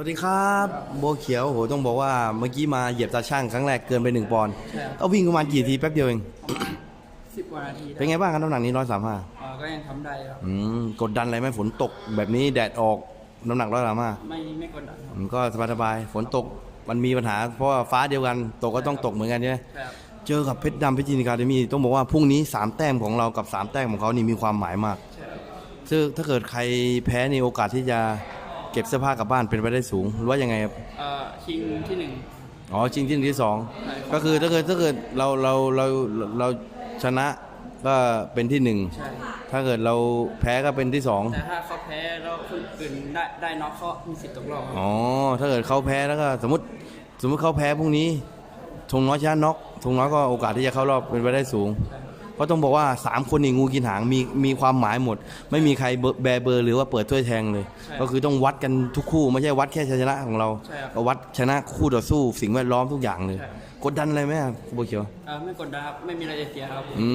สวัสดีครับโบวเขียวโหต้องบอกว่าเมื่อกี้มาเหยียบตาช่างครั้งแรกเกินไปหนึ่งปอนด์ใช่ครับ ก็วิ่งประมาณกี่ทีแป๊บเดียวเอง สิบกว่านาทีได้เป็นไงบ้างครับน้ำหนักนี้ร้อยสามห้าเอ่อก็ยังทำได้ครับอืมกดดันอะไรไหมฝนตกแบบนี้แดดออกน้ำหนักร้อยสามห้าไม่ไม่กดดันครับก็สบายๆฝนตกมันมีปัญหา เพราะว่าฟ้าเดียวกันตกก็ต้องตกเหมือนกันใช่ไหมใช่ครับเจอกับเพชรดำเพชรจินดาคาเดมี่ต้องบอกว่าพรุ่งนี้สามแต้มของเรากับสามแต้มของเขานี่มีความหมายมากใช่ครับซึ่งถ้าเกิดใครแพ้ในโอกาสที่จะเก็บเสื้อผ้ากลับบ้านเป็นไปได้สูงหรือว่ายังไงครับเอ่อชิงที่หนึ่งอ๋อจริงที่หนึ่งที่สองใช่ครับก็คือถ้าเกิดถ้าเกิดเราเราเราเราชนะก็เป็นที่หนึ่งใช่ถ้าเกิดเราแพ้ก็เป็นที่สองแต่ถ้าเขาแพ้แล้วคนอื่นได้ได้น็อกเขามีสิทธิ์ตกรอบครับอ๋อถ้าเกิดเขาแพ้แล้วก็สมมติสมมติเขาแพ้พรุ่งนี้ธงน้อยชนะน็อกธงน้อยก็โอกาสที่จะเข้ารอบเป็นไปได้สูงใช่ครับ เพราะต้องบอกว่าสามคนนี่งูกินหางมีมีความหมายหมด ไม่มีใครเบอร์แบร์เบอร์หรือว่าเปิดถ้วยแทงเลย ก็คือต้องวัดกันทุกคู่ไม่ใช่วัดแค่ชัยชนะของเราใช่ครับก็วัดชนะคู่ต่อสู้สิ่งแวดล้อมทุกอย่างเลยใช่กดดันอะไรไหมอะโบวเขียวเอ่อไม่กดดันครับไม่มีอะไรจะเสียครับ อื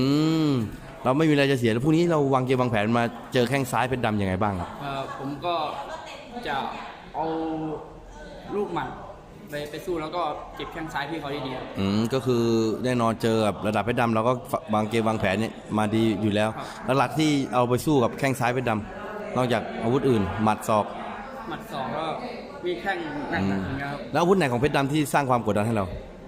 มเราไม่มีอะไรจะเสียแล้วพรุ่งนี้เราวางเกมวางแผนมาเจอแข้งซ้ายเพชรดำยังไงบ้างครับเอ่อผมก็จะเอาลูกหมัด ไปไปสู้แล้วก็เก็บแข้งซ้ายพี่เขาดีๆครับ อืมก็คือแน่นอนเจอกับระดับเพชรดำเราก็วางเกมวางแผนเนี่ยมาดีอยู่แล้วครับหลักๆที่เอาไปสู้กับแข้งซ้ายเพชรดำนอกจากอาวุธอื่น หมัดศอกหมัดสองก็มีแข้งหนักๆอย่างเงี้ยครับแล้วอาวุธไหนของเพชรดำที่สร้างความกดดันให้เรา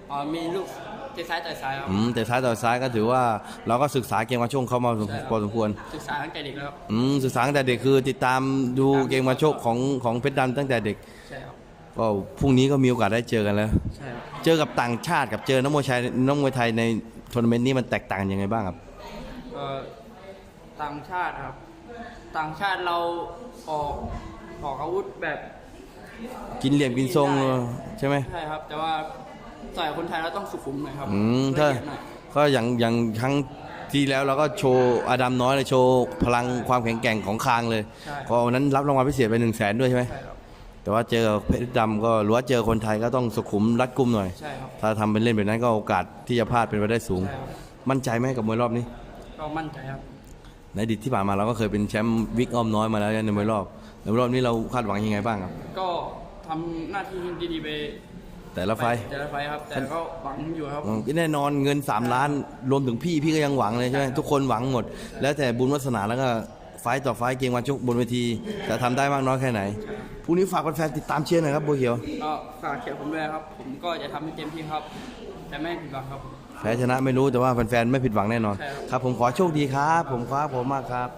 เอ่อมีลูกเตะซ้ายต่อยซ้ายครับ อืมแต่ซ้ายต่อซ้ายก็ถือว่าเราก็ศึกษาเกมมาช่วงเข้ามาใช่ครับ พอสมควรศึกษาตั้งแต่เด็กแล้วครับ อืมศึกษาตั้งแต่เด็กคือติดตามดูเกมมาโชคของของเพชรดำตั้งแต่เด็ก ใช่ครับ ก็พรุ่งนี้ก็มีโอกาสได้เจอกันแล้ว ใช่ครับเจอกับต่างชาติกับเจอนักมวยชายนักมวยไทยในทัวร์นาเมนต์นี้มันแตกต่างกันยังไงบ้างครับ เอ่อต่างชาติครับ ต่างชาติเราออกออกอาวุธแบบกินเหลี่ยมกินทรงใช่ไหมใช่ครับ แต่ว่าต่อยคนไทยเราต้องสุขุมหน่อยครับอืมถ้าละเอียดหน่อยก็อย่างอย่างครั้งที่แล้วเราก็โชว์อาดัมน้อยเลยโชว์พลังความแข็งแกร่งของคางเลย ใช่ก็วันนั้นรับรางวัลพิเศษไปหนึ่งแสนด้วยใช่ไหม ใช่ครับ แต่ว่าเจอกับเพชรดำก็หรือว่าเจอคนไทยก็ต้องสุขุมรัดกุมหน่อย ใช่ครับ ถ้าทำเป็นเล่นแบบนั้นก็โอกาสที่จะพลาดเป็นไปได้สูง ใช่ครับ มั่นใจไหมกับมวยรอบนี้ ก็มั่นใจครับ ในอดีตที่ผ่านมาเราก็เคยเป็นแชมป์วิกอ้อมน้อยมาแล้วในมวยรอบในรอบนี้เราคาดหวังยังไงบ้างครับ ก็ทำหน้าที่ดีๆไปแต่ละไฟล์ แต่ละไฟล์ครับ แต่ก็หวังอยู่ครับอืมแน่นอนเงิน 3 ล้านรวมถึงพี่พี่ก็ยังหวังเลยใช่ไหมทุกคนหวังหมด แล้วแต่บุญวาสนาแล้วก็ ไฟต์ต่อไฟต์เกมวันชกบนเวที จะทำได้มากน้อยแค่ไหนพรุ่งนี้ฝากแฟนๆติดตามเชียร์หน่อยครับโบวเขียวก็ฝากเชียร์ผมด้วยครับ ผมก็จะทำให้เต็มที่ครับ แต่ไม่ผิดหวังครับแพ้ชนะไม่รู้แต่ว่าแฟนๆไม่ผิดหวังแน่นอนใช่ครับครับผมขอโชคดีครับ ผมครับผมมากครับ